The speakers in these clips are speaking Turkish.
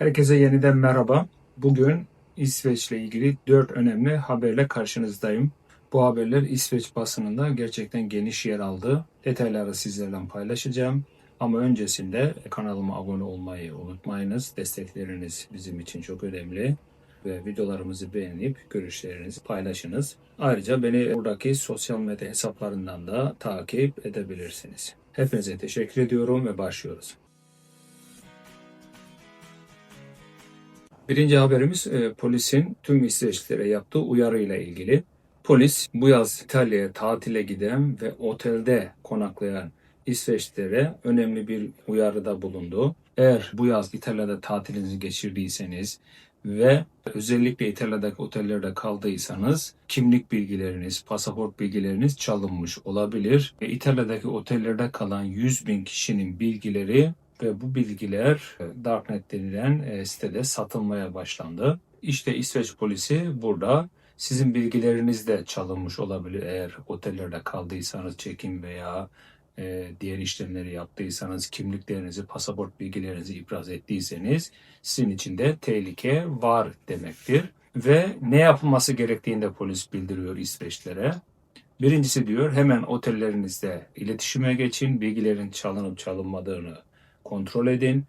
Herkese yeniden merhaba. Bugün İsveç'le ilgili 4 önemli haberle karşınızdayım. Bu haberler İsveç basınında gerçekten geniş yer aldı. Detayları sizlerle paylaşacağım. Ama öncesinde kanalıma abone olmayı unutmayınız. Destekleriniz bizim için çok önemli. Ve videolarımızı beğenip görüşlerinizi paylaşınız. Ayrıca beni buradaki sosyal medya hesaplarından da takip edebilirsiniz. Hepinize teşekkür ediyorum ve başlıyoruz. Birinci haberimiz e, polisin tüm İsveçlilere yaptığı uyarıyla ilgili. Polis bu yaz İtalya'ya tatile giden ve otelde konaklayan İsveçlilere önemli bir uyarıda bulundu. Eğer bu yaz İtalya'da tatilinizi geçirdiyseniz ve özellikle İtalya'daki otellerde kaldıysanız kimlik bilgileriniz, pasaport bilgileriniz çalınmış olabilir. Ve İtalya'daki otellerde kalan 100 bin kişinin bilgileri ve bu bilgiler e, Darknet denilen e, sitede satılmaya başlandı. İşte İsveç polisi burada sizin bilgileriniz de çalınmış olabilir eğer otellerde kaldıysanız çekim veya e, diğer işlemleri yaptıysanız, kimliklerinizi, pasaport bilgilerinizi ibraz ettiyseniz sizin için de tehlike var demektir. Ve ne yapılması gerektiğini de polis bildiriyor İsveçlilere. Birincisi diyor hemen otellerinizde iletişime geçin, bilgilerin çalınıp çalınmadığını kontrol edin.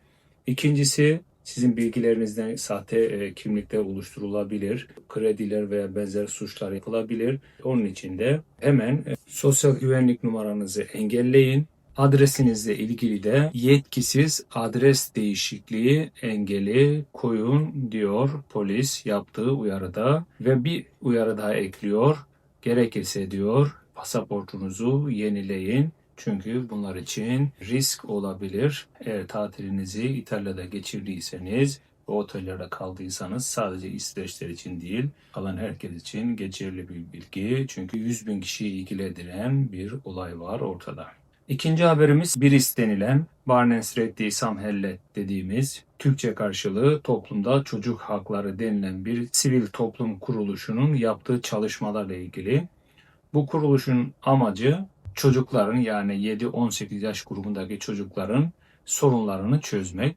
İkincisi sizin bilgilerinizden sahte e, kimlikler oluşturulabilir, krediler veya benzer suçlar yapılabilir. Onun için de hemen e, sosyal güvenlik numaranızı engelleyin. Adresinizle ilgili de yetkisiz adres değişikliği engeli koyun diyor polis yaptığı uyarıda ve bir uyarı daha ekliyor. Gerekirse diyor pasaportunuzu yenileyin. Çünkü bunlar için risk olabilir. Eğer tatilinizi İtalya'da geçirdiyseniz ve otellerde kaldıysanız sadece İsveçler için değil, kalan herkes için geçerli bir bilgi. Çünkü 100 bin kişiyi ilgilendiren bir olay var ortada. İkinci haberimiz BIRIS denilen Barnensreddi Samhället dediğimiz Türkçe karşılığı toplumda çocuk hakları denilen bir sivil toplum kuruluşunun yaptığı çalışmalarla ilgili. Bu kuruluşun amacı çocukların yani 7-18 yaş grubundaki çocukların sorunlarını çözmek.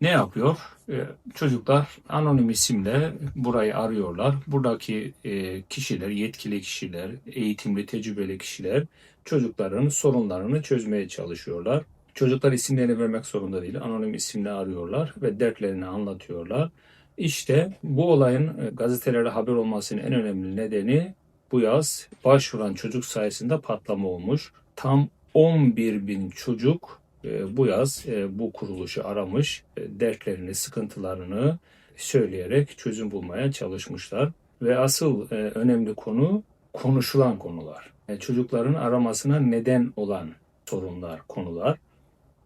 Ne yapıyor? Ee, çocuklar anonim isimle burayı arıyorlar. Buradaki e, kişiler, yetkili kişiler, eğitimli, tecrübeli kişiler çocukların sorunlarını çözmeye çalışıyorlar. Çocuklar isimlerini vermek zorunda değil. Anonim isimle arıyorlar ve dertlerini anlatıyorlar. İşte bu olayın e, gazetelerde haber olmasının en önemli nedeni bu yaz başvuran çocuk sayesinde patlama olmuş. Tam 11 bin çocuk e, bu yaz e, bu kuruluşu aramış, e, dertlerini, sıkıntılarını söyleyerek çözüm bulmaya çalışmışlar. Ve asıl önemli konu konuşulan konular. Çocukların aramasına neden olan sorunlar, konular.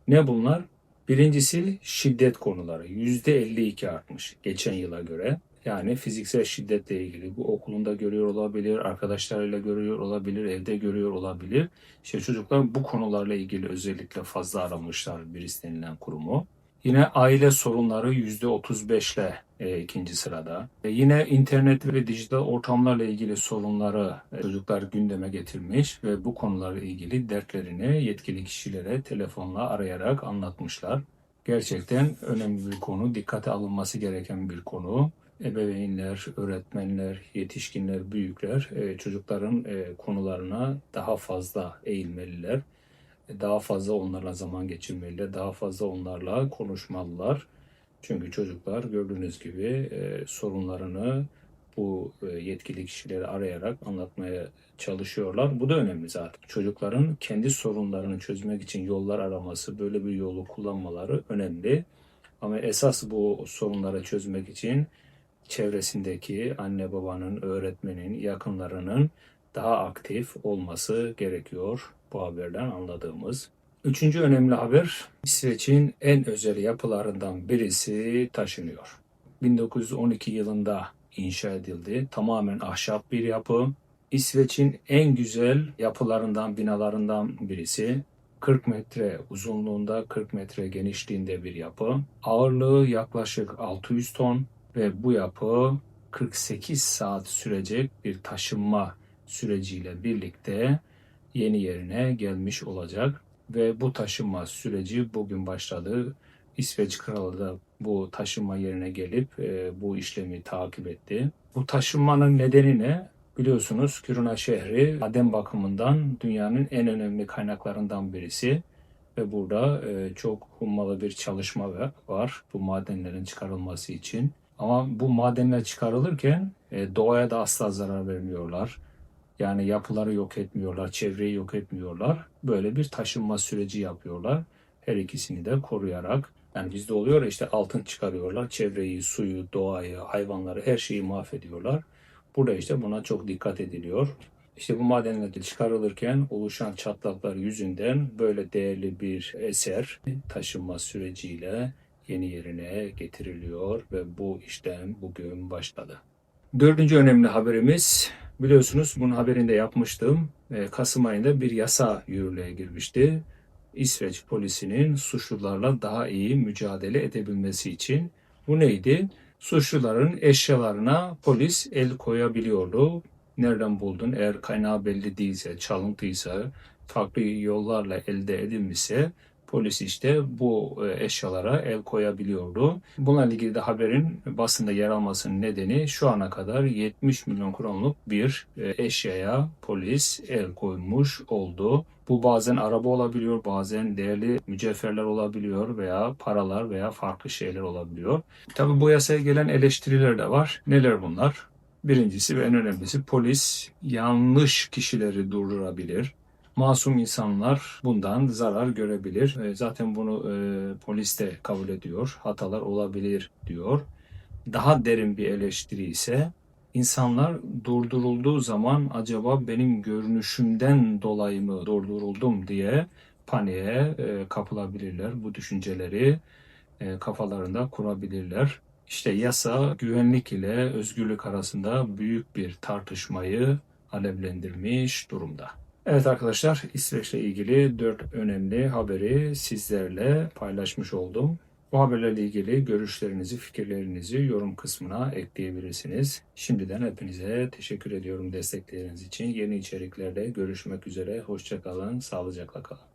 Ne bunlar? Birincisi şiddet konuları. %52 artmış geçen yıla göre. Yani fiziksel şiddetle ilgili bu okulunda görüyor olabilir, arkadaşlarıyla görüyor olabilir, evde görüyor olabilir. İşte çocuklar bu konularla ilgili özellikle fazla aramışlar bir istenilen kurumu. Yine aile sorunları %35 ile e, ikinci sırada. E, yine internet ve dijital ortamlarla ilgili sorunları e, çocuklar gündeme getirmiş ve bu konularla ilgili dertlerini yetkili kişilere telefonla arayarak anlatmışlar. Gerçekten önemli bir konu, dikkate alınması gereken bir konu ebeveynler, öğretmenler, yetişkinler, büyükler e, çocukların e, konularına daha fazla eğilmeliler. E, daha fazla onlarla zaman geçirmeliler, daha fazla onlarla konuşmalılar. Çünkü çocuklar gördüğünüz gibi sorunlarını bu yetkili kişileri arayarak anlatmaya çalışıyorlar. Bu da önemli zaten. Çocukların kendi sorunlarını çözmek için yollar araması, böyle bir yolu kullanmaları önemli. Ama esas bu sorunları çözmek için çevresindeki anne babanın, öğretmenin, yakınlarının daha aktif olması gerekiyor bu haberden anladığımız. Üçüncü önemli haber İsveç'in en özel yapılarından birisi taşınıyor. 1912 yılında inşa edildi. Tamamen ahşap bir yapı. İsveç'in en güzel yapılarından, binalarından birisi. 40 metre uzunluğunda, 40 metre genişliğinde bir yapı. Ağırlığı yaklaşık 600 ton ve bu yapı 48 saat sürecek bir taşınma süreciyle birlikte yeni yerine gelmiş olacak ve bu taşınma süreci bugün başladı. İsveç Kralı da bu taşınma yerine gelip e, bu işlemi takip etti. Bu taşınmanın nedeni ne? Biliyorsunuz Küruna şehri maden bakımından dünyanın en önemli kaynaklarından birisi ve burada e, çok hummalı bir çalışma va- var bu madenlerin çıkarılması için. Ama bu madenler çıkarılırken e, doğaya da asla zarar vermiyorlar. Yani yapıları yok etmiyorlar, çevreyi yok etmiyorlar. Böyle bir taşınma süreci yapıyorlar. Her ikisini de koruyarak. Yani bizde oluyor işte altın çıkarıyorlar. Çevreyi, suyu, doğayı, hayvanları her şeyi mahvediyorlar. Burada işte buna çok dikkat ediliyor. İşte bu madenler çıkarılırken oluşan çatlaklar yüzünden böyle değerli bir eser taşınma süreciyle yeni yerine getiriliyor ve bu işlem bugün başladı. Dördüncü önemli haberimiz biliyorsunuz bunun haberini de yapmıştım. E, Kasım ayında bir yasa yürürlüğe girmişti. İsveç polisinin suçlularla daha iyi mücadele edebilmesi için. Bu neydi? Suçluların eşyalarına polis el koyabiliyordu. Nereden buldun? Eğer kaynağı belli değilse, çalıntıysa, farklı yollarla elde edilmişse polis işte bu e, eşyalara el koyabiliyordu. Bununla ilgili de haberin basında yer almasının nedeni şu ana kadar 70 milyon kronluk bir e, eşyaya polis el koymuş oldu. Bu bazen araba olabiliyor, bazen değerli mücevherler olabiliyor veya paralar veya farklı şeyler olabiliyor. Tabi bu yasaya gelen eleştiriler de var. Neler bunlar? Birincisi ve en önemlisi polis yanlış kişileri durdurabilir. Masum insanlar bundan zarar görebilir. E, Zaten bunu e, polis de kabul ediyor. Hatalar olabilir diyor. Daha derin bir eleştiri ise insanlar durdurulduğu zaman acaba benim görünüşümden dolayı mı durduruldum diye paniğe e, kapılabilirler. Bu düşünceleri e, kafalarında kurabilirler. İşte yasa güvenlik ile özgürlük arasında büyük bir tartışmayı alevlendirmiş durumda. Evet arkadaşlar İsveç'le ilgili dört önemli haberi sizlerle paylaşmış oldum. Bu haberlerle ilgili görüşlerinizi, fikirlerinizi yorum kısmına ekleyebilirsiniz. Şimdiden hepinize teşekkür ediyorum destekleriniz için. Yeni içeriklerde görüşmek üzere. Hoşçakalın, sağlıcakla kalın.